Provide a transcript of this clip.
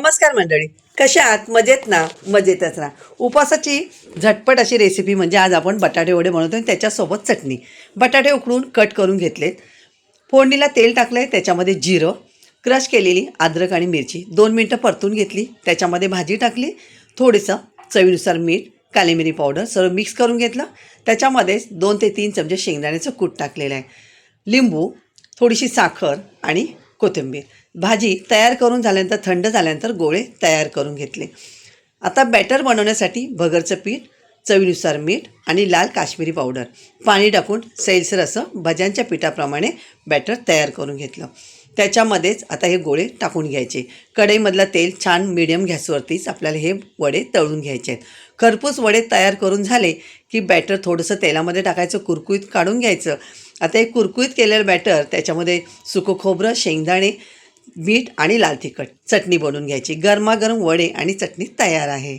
नमस्कार मंडळी. कशा आहात? मजेत ना? मजेतच ना. उपवासाची झटपट अशी रेसिपी म्हणजे आज आपण बटाटे वडे बनवतो आणि त्याच्यासोबत चटणी. बटाटे उकडून कट करून घेतलेत. फोडणीला तेल टाकलं आहे त्याच्यामध्ये जिरं क्रश केलेली अद्रक आणि मिरची. दोन मिनटं परतून घेतली त्याच्यामध्ये भाजी टाकली थोडंसं चवीनुसार मीठ काली मिरी पावडर सर्व मिक्स करून घेतलं. त्याच्यामध्येच दोन ते तीन चमचे शेंगदाण्याचं कूट टाकलेलं आहे. लिंबू थोडीशी साखर आणि कोथिंबीर. भाजी तयार करून झाल्यानंतर थंड झाल्यानंतर गोळे तयार करून घेतले. आता बॅटर बनवण्यासाठी भगरचं पीठ चवीनुसार मीठ आणि लाल काश्मीरी पावडर पाणी टाकून सैलसर असं भज्यांच्या पिठाप्रमाणे बॅटर तयार करून घेतलं. त्याच्यामध्येच आता हे गोळे टाकून घ्यायचे. कढईमधलं तेल छान मिडियम गॅसवरतीच आपल्याला हे वडे तळून घ्यायचे आहेत. खरपूस वडे तयार करून झाले की बॅटर थोडंसं तेलामध्ये टाकायचं कुरकुरीत काढून घ्यायचं. आता हे कुरकुरीत केलेलं बॅटर त्याच्यामध्ये सुकं खोबरं शेंगदाणे मीठ आणि लाल तिखट. चटणी बनवून घ्यायची. गरमागरम वडे आणि चटणी तयार आहे.